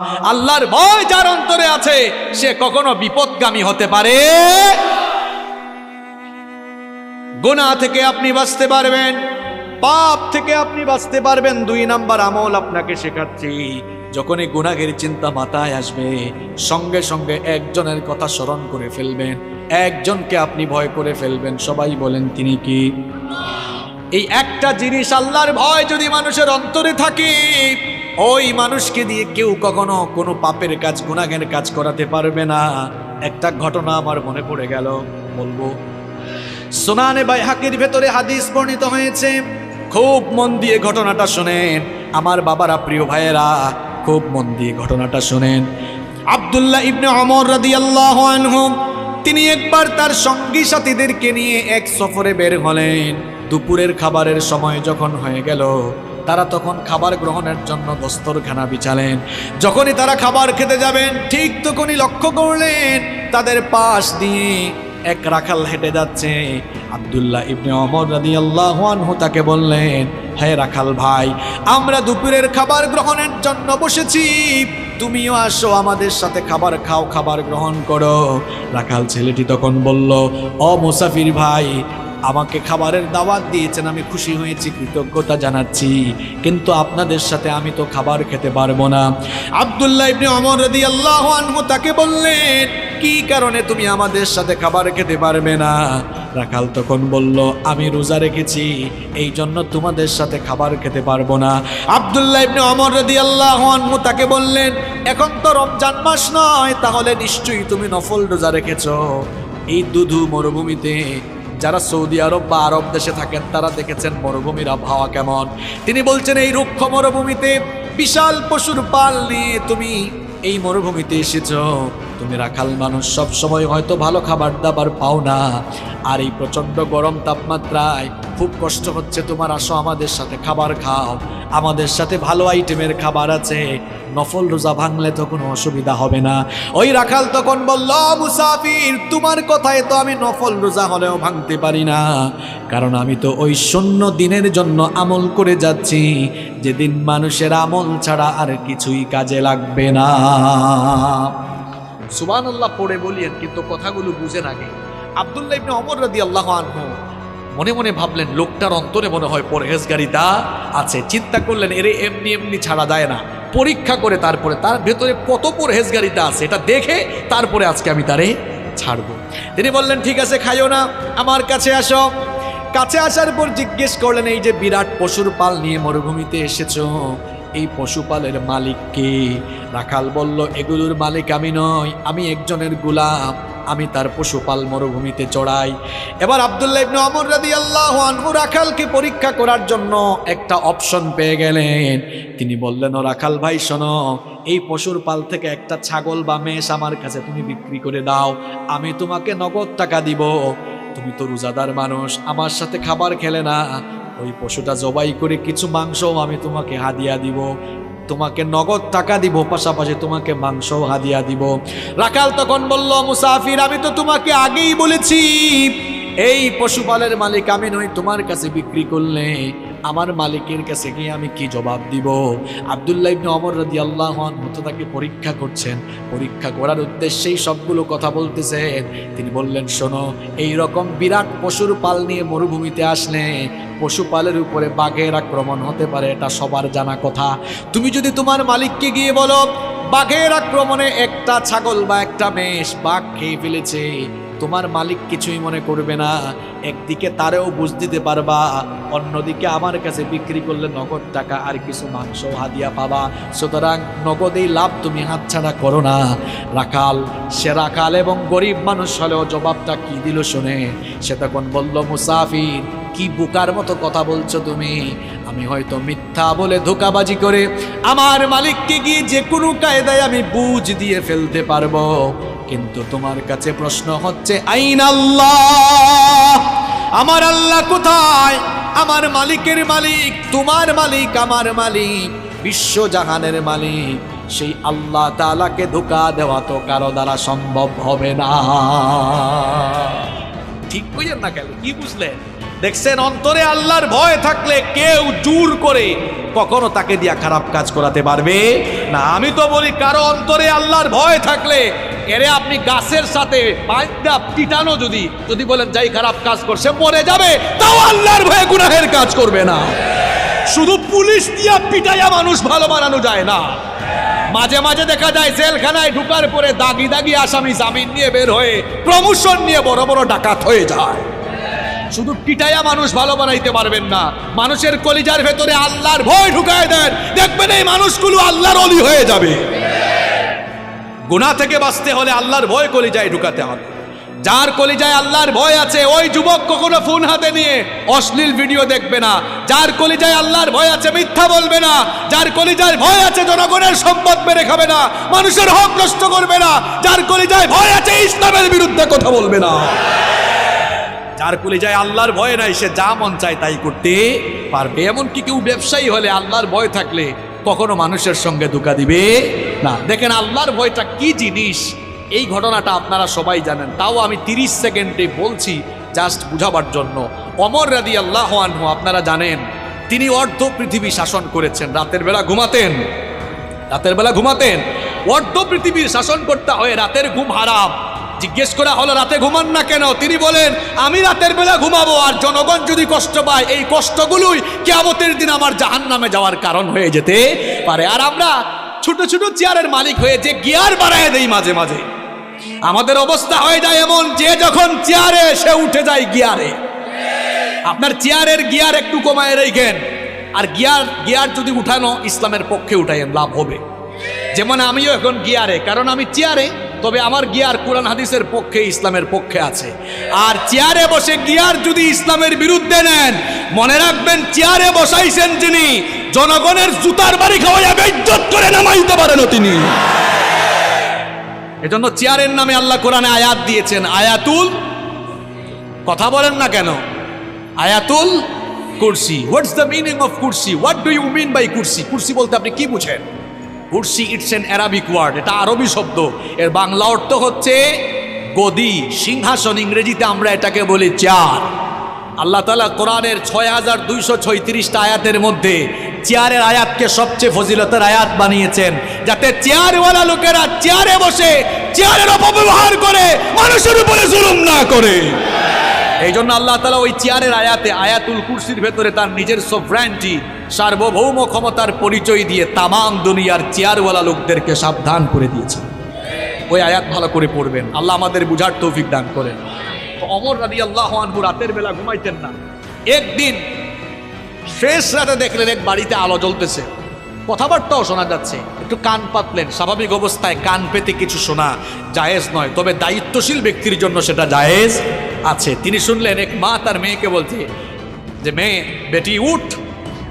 আল্লাহর ভয় যার অন্তরে আছে, সে কখনো বিপদগামী হতে পারে। গুনাহ থেকে আপনি বাঁচতে পারবেন, পাপ থেকে আপনি বাঁচতে পারবেন, দুই নাম্বার আমল আপনাকে শেখাচ্ছি। যখনই গুনাহের চিন্তা মাথায় আসবে, সঙ্গে সঙ্গে একজনের কথা স্মরণ করে ফেলবেন, একজনকে আপনি ভয় করে ফেলবেন। সবাই বলেন, তিনি কি? এই একটা জিনিস আল্লাহর ভয় যদি মানুষের অন্তরে থাকে ওই মানুষকে দিয়ে কেউ কখনো কোনো পাপের কাজ, গুনাহের কাজ করাতে পারবে না। একটা ঘটনা আমার মনে পড়ে গেল, বলব। সোনানে বাই হাকির ভেতরে হাদিস বর্ণিত হয়েছে, খুব মন দিয়ে ঘটনাটা শোনেন। আমার বাবারা, প্রিয় ভাইয়েরা, খুব মন দিয়ে ঘটনাটা শোনেন। আবদুল্লাহ ইবনে অমর রাদিয়াল্লাহু আনহু, তিনি একবার তার সঙ্গী সাথীদেরকে নিয়ে এক সফরে বের হলেন। দুপুরের খাবারের সময় যখন হয়ে গেল তারা তখন খাবার গ্রহণের জন্য দস্তরখানা বিছালেন। যখনই তারা খাবার খেতে যাবেন, ঠিক তখনই লক্ষ্য করলেন তাদের পাশ দিয়ে এক রাখাল হেঁটে যাচ্ছে। আব্দুল্লাহ ইবনে অমর রাদি আল্লাহ তাকে বললেন, হে রাখাল ভাই, আমরা দুপুরের খাবার গ্রহণের জন্য বসেছি। তুমিও আসো আমাদের সাথে খাবার খাও, খাবার গ্রহণ করো। রাখাল ছেলেটি তখন বলল, ও মুসাফির ভাই আমাকে খাবারের দাওয়াত দিয়েছেন, আমি খুশি হয়েছি, কৃতজ্ঞতা জানাচ্ছি। কিন্তু আপনাদের সাথে আমি তো খাবার খেতে পারব না। আব্দুল্লাহ ইবনে অমর রাদি আল্লাহ আনহু তাকে বললেন, কি কারণে তুমি আমাদের সাথে খাবার খেতে পারবে না? রাখাল তখন বলল, আমি রোজা রেখেছি এই জন্য তোমাদের সাথে খাবার খেতে পারব না। আব্দুল্লাহ ইবনে অমর রাদি আল্লাহ আনহু তাকে বললেন, এখন তো রমজান মাস নয়, তাহলে নিশ্চয়ই তুমি নফল রোজা রেখেছো। এই দুধু মরুভূমিতে যারা সৌদি আরব বা আরব দেশে থাকেন, তারা দেখেছেন মরুভূমির আবহাওয়া কেমন। তিনি বলছেন, এই রুক্ষ মরুভূমিতে বিশাল পশুর পাল নিয়ে তুমি এই মরুভূমিতে এসেছ। তুমি রাখাল মানুষ সব সময় হয়তো ভালো খাবার দাবার পাও না। আর এই প্রচণ্ড গরম তাপমাত্রায় খুব কষ্ট হচ্ছে, তোমার আসো আমাদের সাথে, খাবার খাও। আমাদের সাথে ভালো আইটেমের খাবার আছে। নফল রোজা ভাঙলে তো কোনো অসুবিধা হবে না। ওই রাখাল তখন বলল মুসাফির, তোমার কথায় তো আমি নফল রোজা হলেও ভাঙতে পারি না। কারণ আমি তো ওই শূন্য দিনের জন্য আমল করে যাচ্ছি। যেদিন মানুষের আমল ছাড়া আর কিছুই কাজে লাগবে না। সুবান আল্লাহ পড়ে বলিয়েন কিন্তু কথাগুলো বুঝেন আগে আবদুল্লাহ ইবনে অমর রাদি আল্লাহ আনহু মনে মনে ভাবলেন, লোকটার অন্তরে মনে হয় পরহেজগারিতা আছে। চিন্তা করলেন, এরে এমনি এমনি ছাড়া যায় না। পরীক্ষা করে তারপরে, তার ভেতরে কত পরহেজগারিতা আছে, এটা দেখে তারপরে আজকে আমি তারে ছাড়বো। তিনি বললেন, ঠিক আছে, খাইও না, আমার কাছে আসো। কাছে আসার পর জিজ্ঞেস করলেন, এই যে বিরাট পশুর পাল নিয়ে মরুভূমিতে এসেছ, এই পশুপালের মালিক কে? রাখাল বলল, এগুলোর মালিক আমি নই, আমি একজনের গুলাম। আমি তার পশুপাল মরুভূমিতে চড়াই। এবার আবদুল্লাহ ইবনে অমর রাদিয়াল্লাহু আনহু রাখালকে পরীক্ষা করার জন্য একটা অপশন পেয়ে গেলেন। তিনি বললেন, ও রাখাল ভাই, শোনো, এই পশুর পাল থেকে একটা ছাগল বা মেষ আমার কাছে তুমি বিক্রি করে দাও, আমি তোমাকে নগদ টাকা দিব। তুমি তো রোজাদার মানুষ, আমার সাথে খাবার খেলে না। ওই পশুটা জবাই করে কিছু মাংসও আমি তোমাকে হাদিয়া দিব। তোমাকে নগদ টাকা দিব, পাশাপাশি তোমাকে মাংস হাদিয়া দিব। রাখাল তখন বলল, মুসাফির, আমি তো তোমাকে আগেই বলেছি, এই পশুপালের মালিক আমি নই, তোমার কাছে বিক্রি করলে আমার মালিকের কাছে গিয়ে আমি কি জবাব দিব? আবদুল্লাহ ইবনে অমর রাদি আল্লাহ মতো তাকে পরীক্ষা করছেন। পরীক্ষা করার উদ্দেশ্যেই সবগুলো কথা বলতেছেন। তিনি বললেন, শোনো এই রকম বিরাট পশুর পাল নিয়ে মরুভূমিতে আসলে পশুপালের উপরে বাঘের আক্রমণ হতে পারে, এটা সবার জানা কথা। তুমি যদি তোমার মালিককে গিয়ে বলো, বাঘের আক্রমণে একটা ছাগল বা একটা মেষ বাঘ খেয়ে ফেলেছে তোমার মালিক কিছুই মনে করবে না। একদিকে তারেও বুঝ দিতে পারবা, অন্যদিকে আমার কাছে বিক্রি করলে নগদ টাকা আর কিছু মাংস হাদিয়া পাবা। সুতরাং নগদেই লাভ তুমি হাতছাড়া করো না। রাখাল, সে রাখাল এবং গরিব মানুষ হলেও জবাবটা কি দিল শুনে? সে তখন বলল, মুসাফির কি বোকার মতো কথা বলছো তুমি? আমি হয়তো মিথ্যা বলে ধোকাবাজি করে আমার মালিককে গিয়ে যে কোনো কায়দায় আমি বুঝ দিয়ে ফেলতে পারব। কিন্তু তোমার কাছে প্রশ্ন হচ্ছে, আইন আল্লাহ! আমার আল্লাহ কোথায়? আমার মালিকের মালিক, তোমার মালিক, আমার মালিক, বিশ্বজাহানের মালিক। সেই আল্লাহ তালাকে ধোকা দেওয়া তো কারও দ্বারা সম্ভব হবে না। ঠিক বুঝেন না কেন? কি বুঝলেন? দেখছেন, অন্তরে আল্লাহর ভয় থাকলে কেউ জোর করে কখনো তাকে দিয়া খারাপ কাজ করাতে পারবে? না, আমি তো বলি কারও অন্তরে আল্লাহর ভয় থাকলে, এরে আপনি গাছের সাথে পাঁচটা যদি যদি বলেন, যাই খারাপ কাজ করছে মরে যাবে তাও আল্লাহর ভয়ে গুনাহের কাজ করবে না। শুধু পুলিশ দিয়া পিটাইয়া মানুষ ভালো বানানো যায় না। মাঝে মাঝে দেখা যায়, জেলখানায় ঢুকার পরে দাগি দাগি আসামি জামিন নিয়ে বের হয়ে প্রমোশন নিয়ে বড় বড় ডাকাত হয়ে যায়। শুধু পিটাইয়া মানুষ ভালো বানাইতে পারবেন না। মানুষের কলিজার ভেতরে আল্লাহর ভয় ঢুকায় দেন। দেখবেন এই মানুষগুলো আল্লাহর অলি হয়ে যাবে। গুণা থেকে বাঁচতে হলে আল্লাহর ভয় কলিজায় ঢুকাতে হবে। যার কলিজায় আল্লাহর ভয় আছে, ওই যুবক কখনো ফোন হাতে নিয়ে অশ্লীল ভিডিও দেখবে না। যার কলিজায় আল্লাহর ভয় আছে, মিথ্যা বলবে না। যার কলিজায় ভয় আছে, জনগণের সম্পদ মেরে খাবে না। মানুষের হক নষ্ট করবে না। যার কলিজায় ভয় আছে, ইসলামের বিরুদ্ধে কথা বলবে না। যার কলিজায় আল্লাহর ভয় নাই, সে যা মন চায় তাই করতে পারবে। এমনকি কেউ ব্যবসায়ী হলে আল্লাহর ভয় থাকলে কখনো মানুষের সঙ্গে ধোকা দিবে না। দেখেন আল্লাহর ভয়টা কি জিনিস? এই ঘটনাটা আপনারা সবাই জানেন। তাও আমি তিরিশ সেকেন্ডে বলছি জাস্ট বুঝাবার জন্য। অমর রাদি আল্লাহ আনহু, আপনারা জানেন, তিনি অর্ধ পৃথিবী শাসন করেছেন। রাতের বেলা ঘুমাতেন। রাতের বেলা ঘুমাতেন। অর্ধ পৃথিবীর শাসন করতে হয় রাতের ঘুম হারাম। জিজ্ঞেস করা হলো, রাতে ঘুমান না কেন? তিনি বলেন, আমি রাতের বেলা ঘুমাবো আর জনগণ যদি কষ্ট পায়, এই কষ্টগুলোই কেয়ামতের দিন আমার জাহান নামে যাওয়ার কারণ হয়ে যেতে পারে। আর আমরা ছোট ছোট চেয়ারের মালিক হয়ে যে গিয়ার বাড়ায় দেই মাঝে মাঝে, আমাদের অবস্থা হয়ে যায় এমন যে যখন চেয়ারে সে উঠে যায় গিয়ারে। আপনার চেয়ারের গিয়ার একটু কমায় রেখেন, আর গিয়ার গিয়ার যদি উঠানো ইসলামের পক্ষে উঠাইন লাভ হবে। যেমন আমিও এখন গিয়ারে, কারণ আমি চেয়ারে তবে আমার গিয়ার কোরআন হাদিসের পক্ষে, ইসলামের পক্ষে আছে। আর চেয়ারে বসে গিয়ার যদি ইসলামের বিরুদ্ধে নেন, মনে রাখবেন চেয়ারে বসাইছেন যিনি, জনগণের জুতার বাড়ি খাওয়াইয়া বেজ্জত করে নামাইতে পারেন তিনি। এজন্য চেয়ারের নামে আল্লাহ কোরআনে আয়াত দিয়েছেন, আয়াতুল, কথা বলেন না কেন? আয়াতুল কুরসি। What's the meaning of Kursi? What do you mean by কুরসি? কুরসি বলতে আপনি কি বুঝেন? কুরসি ইটস এন অ্যারাবিক ওয়ার্ড, এটা আরবি শব্দ। এর বাংলা অর্থ হচ্ছে গদি, সিংহাসন, ইংরেজিতে আমরা এটাকে বলি চেয়ার। আল্লাহ তালা কোরআনের ছয় হাজার দুইশো ছয়ত্রিশটা আয়াতের মধ্যে চেয়ারের আয়াতকে সবচেয়ে ফজিলতের আয়াত বানিয়েছেন, যাতে চেয়ারওয়ালা লোকেরা চেয়ারে বসে চেয়ারের অপব্যবহার করে, মানুষের উপরে জুলুম না করে। এই জন্য আল্লাহ তালা ওই চেয়ারের আয়াতে, আয়াতুল কুরসির ভেতরে তার নিজের সফ্রান্টি সার্বভৌম ক্ষমতার পরিচয় দিয়ে তামাম দুনিয়ার চেয়ারওয়ালা লোকদেরকে সাবধান করে দিয়েছে। ওই আয়াত ভালো করে পড়বেন। আল্লাহ আমাদের বুঝার তৌফিক দান করেন। অমর রাদি আল্লাহ রাতের বেলা ঘুমাইতেন না। একদিন শেষ রাতে দেখলেন এক বাড়িতে আলো জ্বলতেছে। কথাবার্তাও শোনা যাচ্ছে। একটু কান পাতলেন। স্বাভাবিক অবস্থায় কান পেতে কিছু শোনা জায়েজ নয়, তবে দায়িত্বশীল ব্যক্তির জন্য সেটা জায়েজ আছে। তিনি শুনলেন, এক মা তার মেয়েকে বলছে যে, মেয়ে, বেটি, উঠ।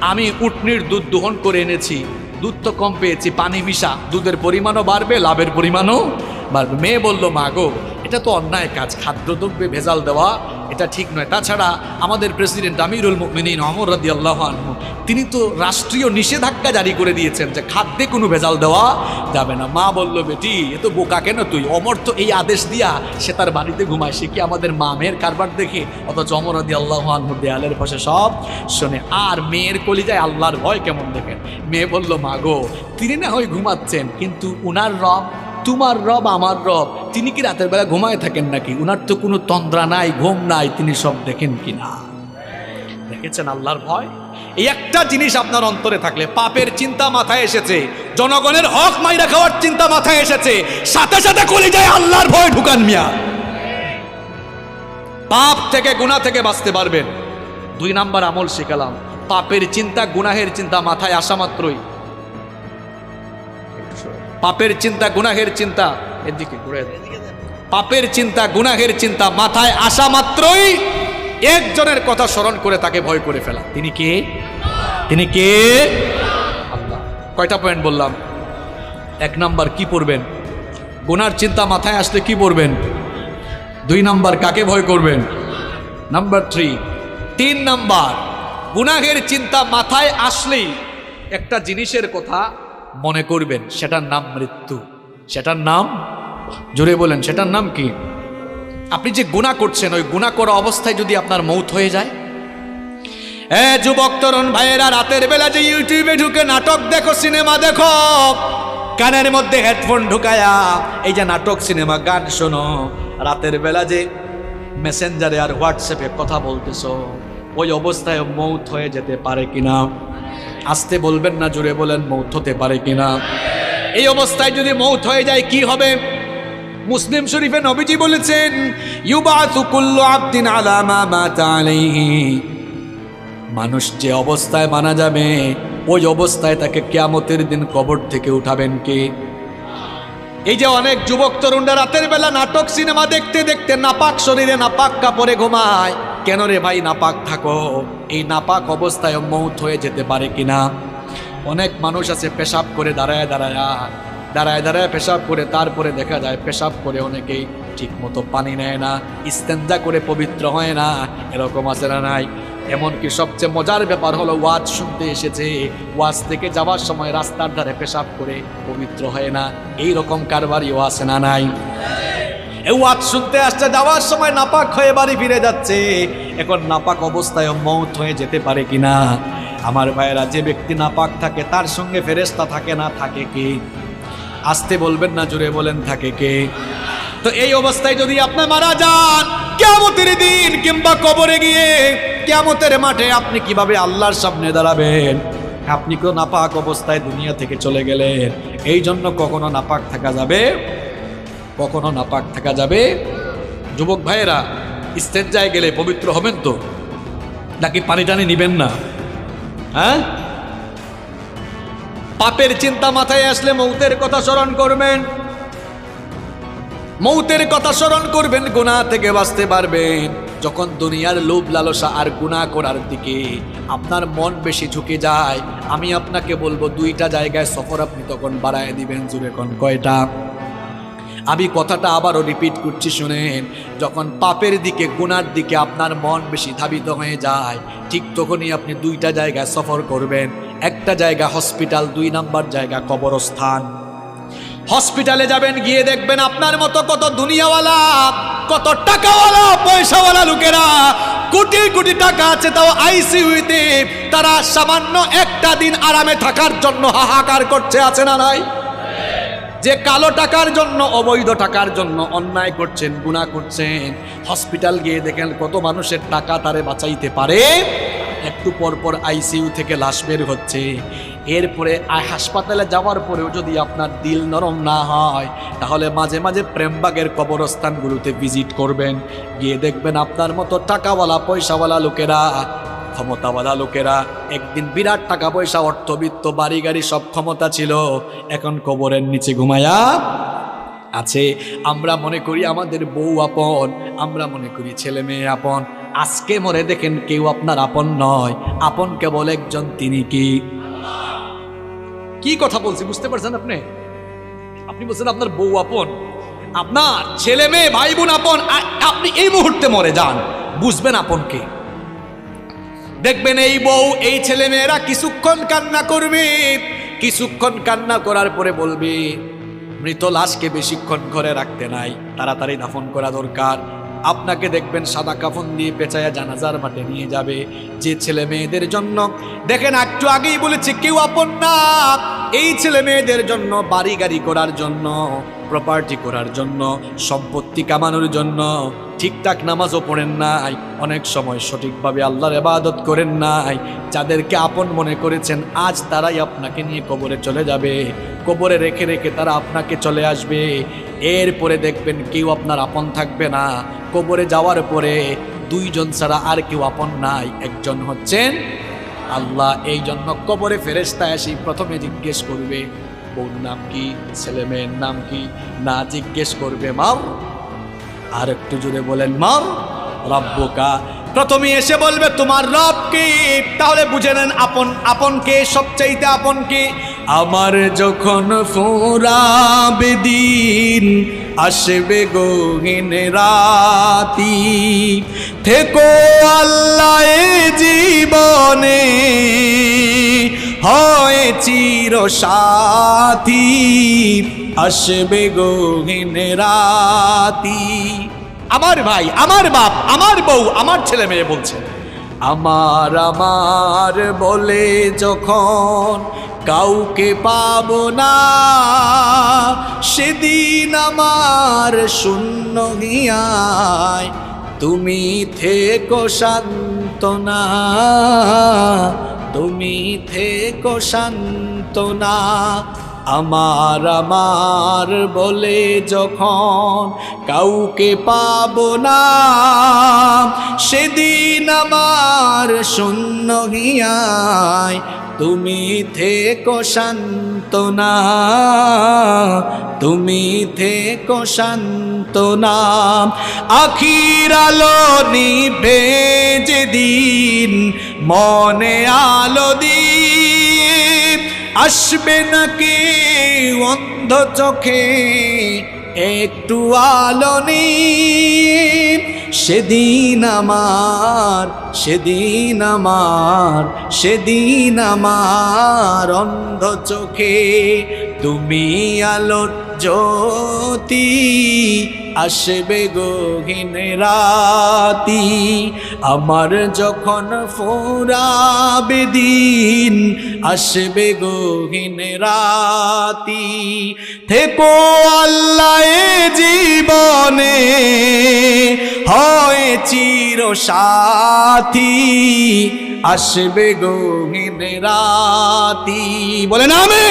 আমি উটনির দুধ দোহন করে এনেছি। দুধ তো কম পেয়েছি, পানি মিশা। দুধের পরিমাণও বাড়বে, লাভের পরিমাণও বাড়বে। মেয়ে বলল, মা গো, এটা তো অন্যায় কাজ। খাদ্যদ্রব্যে ভেজাল দেওয়া এটা ঠিক নয়। তাছাড়া আমাদের প্রেসিডেন্ট আমিরুল মিনীন অমর রাদি আল্লাহ আনহু, তিনি তো রাষ্ট্রীয় নিষেধাজ্ঞা জারি করে দিয়েছেন যে খাদ্যে কোনো ভেজাল দেওয়া যাবে না। মা বলল, বেটি, এ তো বোকা কেন তুই? অমর তো এই আদেশ দিয়া সে তার বাড়িতে ঘুমায়। সে কি আমাদের মামের কারবার দেখে? অথচ অমর রাদি আল্লাহ আনহু দেয়ালের পাশে সব শোনে। আর মেয়ের কলিজায় আল্লাহর ভয় কেমন দেখেন? মেয়ে বলল, মা গো, তিনি না হয় ঘুমাচ্ছেন, কিন্তু উনার রব তোমার রব আমার রব, তিনি কি রাতের বেলা ঘুমায় থাকেন নাকি? উনার তো কোনো তন্দ্রা নাই, ঘুম নাই, তিনি সব দেখেন কি না দেখেছেন আল্লাহর ভয়? এই একটা জিনিস আপনার অন্তরে থাকলে, পাপের চিন্তা মাথায় এসেছে, জনগণের হক মাইরা খাওয়ার চিন্তা মাথায় এসেছে, সাথে সাথে কলি যায় আল্লাহর ভয় ঢুকান মিয়া। পাপ থেকে গুণা থেকে বাঁচতে পারবেন। দুই নাম্বার আমল শিখালাম, পাপের চিন্তা, গুনাহের চিন্তা মাথায় আসা মাত্রই। পাপের চিন্তা গুনাহের চিন্তা। এদিকে ঘুরে দেন। পাপের চিন্তা গুনাহের চিন্তা মাথায় আসা মাত্রই একজনের কথা স্মরণ করে তাকে ভয় করে ফেলা। তিনি কে? তিনি কে? আল্লাহ। কয়টা পয়েন্ট বললাম? এক নাম্বার কি পড়বেন? গুনার চিন্তা মাথায় আসলে কি পড়বেন? দুই নাম্বার কাকে ভয় করবেন? নাম্বার থ্রি তিন নাম্বার গুনাহের চিন্তা মাথায় আসলেই একটা জিনিসের কথা মনে করবেন, সেটার নাম মৃত্যু। সেটার নাম? জোরে বলেন, সেটার নাম কি? আপনি যে গুণা করছেন, ওই গুণা করা অবস্থায় যদি আপনার মৌত হয়ে যায়? এ যুবক, তরুণ ভাইয়েরা, রাতের বেলা যে ইউটিউবে ঢুকে নাটক দেখো, সিনেমা দেখো, কানের মধ্যে হেডফোন ঢুকায়া, এই যে নাটক, সিনেমা, গান শোনো, রাতের বেলা যে মেসেঞ্জারে আর হোয়াটসঅ্যাপে কথা বলতেছো, ওই অবস্থায় মৌত হয়ে যেতে পারে কিনা? আসতে বলবেন না জুড়ে বলেন, মৌত হতে পারে কিনা। এই অবস্থায় যদি মৌত হয়ে যায়, কি হবে? মুসলিম শরীফে নবীজি বলেছেন মানুষ যে অবস্থায় মানা যাবে, ওই অবস্থায় তাকে কিয়ামতের দিন কবর থেকে উঠাবেন কে? এই যে অনেক যুবক তরুণরা রাতের বেলা নাটক, সিনেমা দেখতে দেখতে নাপাক শরীরে নাপাক কাপড়ে ঘুমায়। কেন রে ভাই নাপাক থাকো? এই নাপাক অবস্থায় মৌত হয়ে যেতে পারে কিনা? অনেক মানুষ আছে পেশাব করে দাঁড়ায় দাঁড়ায় দাঁড়ায় দাঁড়ায় পেশাব করে, তারপরে দেখা যায় পেশাব করে অনেকেই ঠিক মতো পানি নেয় না, ইস্তেঞ্জা করে পবিত্র হয় না, এরকম আছে না নাই? এমনকি সবচেয়ে মজার ব্যাপার হলো ওয়াজ শুনতে এসেছে, ওয়াজ থেকে যাওয়ার সময় রাস্তার ধারে পেশাব করে পবিত্র হয় না এই রকম কারবারিও আছে না নাই? ওয়াজ শুনতে আসছে যাওয়ার সময় নাপাক হয়ে বাড়ি ফিরে যাচ্ছে। এখন নাপাক অবস্থায় মৌত হয়ে যেতে পারে কিনা? আমার ভাইয়েরা, যে ব্যক্তি নাপাক থাকে, তার সঙ্গে ফেরেস্তা থাকে না, থাকে কি? আসতে বলবেন না জুড়ে বলেন, থাকে কে? তো এই অবস্থায় যদি আপনি মারা যান কেমতের দিন কিংবা কবরে গিয়ে কেমতের মাঠে আপনি কীভাবে আল্লাহর সামনে দাঁড়াবেন? আপনি কেউ নাপাক অবস্থায় দুনিয়া থেকে চলে গেলেন। এই জন্য কখনো নাপাক থাকা যাবে কখনো নাপাক থাকা যাবে? যুবক ভাইয়েরা ইস্তেজ্জায় গেলে পবিত্র হবেন তো? নাকি পানি টানি নিবেন না? হ্যাঁ? পাপের চিন্তা মাথায় আসলে মৌতের কথা স্মরণ করবেন। মৌতের কথা স্মরণ করবেন গুনাহ থেকে বাঁচতে পারবেন। যখন দুনিয়ার লোভ লালসা আর গুনাহ করার দিকে আপনার মন বেশি ঝুঁকে যায়, আমি আপনাকে বলব, দুইটা জায়গায় সফর আপনি তখন বাড়ায় দিবেন, জুড়ে কোন কয়টা? আমি কথাটা আবারও রিপিট করছি, শুনেন। যখন পাপের দিকে, গুনার দিকে আপনার মন বেশি ধাবিত হয়ে যায়, ঠিক তখনই আপনি দুইটা জায়গায় সফর করবেন। একটা জায়গা হসপিটাল দুই নাম্বার জায়গা কবরস্থান। হসপিটালে যাবেন, গিয়ে দেখবেন আপনার মতো কত দুনিয়াওয়ালা, কত টাকাওয়ালা, পয়সাওয়ালা লোকেরা, কোটি কোটি টাকা আছে তাও আইসিইউতে তারা সামান্য একটা দিন আরামে থাকার জন্য হাহাকার করছে, আছে না নাই? যে কালো টাকার জন্য, অবৈধ টাকার জন্য অন্যায় করছেন গুণা করছেন হসপিটাল গিয়ে দেখেন কত মানুষের টাকা তারে বাঁচাইতে পারে। একটু পর পর আইসিইউ থেকে লাশ বের হচ্ছে। এরপরে হাসপাতালে যাওয়ার পরেও যদি আপনার দিল নরম না হয়, তাহলে মাঝে মাঝে প্রেমবাগের কবরস্থানগুলোতে ভিজিট করবেন। গিয়ে দেখবেন আপনার মতো টাকাওয়ালা, পয়সাওয়ালা লোকেরা ক্ষমতাওয়ালা লোকেরা। একদিন বিরাট টাকা পয়সা অর্থবিত্ত বাড়ি, গাড়ি সব ক্ষমতা ছিল। এখন কবরের নিচে ঘুমায়া আছে। আমরা মনে করি আমাদের বউ আপন, আমরা মনে করি ছেলে মেয়ে আপন। আজকে মরে দেখেন কেউ আপনার আপন নয়। আপন কেবল একজন, তিনি কি? কি কথা বলছি, বুঝতে পারছেন আপনি? আপনি বলছেন আপনার বউ আপন। আপনার ছেলে মেয়ে, ভাই বোন আপন আপনি এই মুহূর্তে মরে যান। বুঝবেন আপনকে। দেখবেন এই বউ, এই ছেলে মেয়েরা কিছুক্ষণ কান্না করবে। কিছুক্ষণ কান্না করার পরে বলবে, মৃত লাশকে বেশিক্ষণ ঘরে রাখতে নাই, তাড়াতাড়ি দাফন করা দরকার। আপনাকে দেখবেন সাদা কাফন দিয়ে পেঁচায়া জানাজার মাঠে নিয়ে যাবে। যে ছেলে মেয়েদের জন্য দেখেন, একটু আগেই বলেছি, কেউ আপন না। এই ছেলে মেয়েদের জন্য বাড়ি গাড়ি করার জন্য প্রপার্টি করার জন্য, সম্পত্তি কামানোর জন্য, ঠিকঠাক নামাজও পড়েন নাই, অনেক সময় সঠিকভাবে আল্লাহর এবাদত করেন নাই, যাদেরকে আপন মনে করেছেন, আজ তারাই আপনাকে নিয়ে কবরে চলে যাবে, কবরে রেখে রেখে তারা আপনাকে চলে আসবে, এরপরে দেখবেন কেউ আপনার আপন থাকবে না, কবরে যাওয়ার পরে দুইজন ছাড়া আর কেউ আপন নাই, একজন হচ্ছেন আল্লাহ এই জন্য কবরে ফেরেস্তায় আসি প্রথমে জিজ্ঞেস করবে বউর নাম কি, ছেলে মেয়ের নাম কি, না জিজ্ঞেস করবে মাও আর একটু জুড়ে বলেন মাও রব্বকা প্রথমে এসে বলবে, তোমার রব কি? তাহলে বুঝে নেন, আপন আপন কে, সবচাইতে আপন কে? আমার যখন ফোরাবে দিন, আসবে গহীন রাতি। থেকো আল্লাহ জীবনে হয় চির সাথী আসবে গহীন রাতি। আমার ভাই, আমার বাপ, আমার বউ, আমার ছেলে মেয়ে বলছে, আমার আমার বলে যখন কাউকে পাব না, সেদিন আমার শূন্য গিয়ায় তুমি থেকো শান্তনা তুমি থেকো শান্তনা আমার আমার বলে যখন কাউকে পাব না সেদিন আমার শূন্য হিয়ায় তুমি থেকো শান্তনা, তুমি থেকো শান্তনা। আখির আলো নিভে যেদিন, মনে আলো দিয়ে আসবে নাকি অন্ধ চোখে একটু আলো নিয়ে সেদিন আমার সেদিন আমার সেদিন আমার অন্ধ চোখে তুমি আলোর জ্যোতি আসবে গহীন রাতি। আমার যখন ফোরাবে দিন, আসবে গহীন রাতি। থেকো আল্লাহ জীবনে, হয় চির সাথী। আসবে গহীন রাতি। বলে না আমি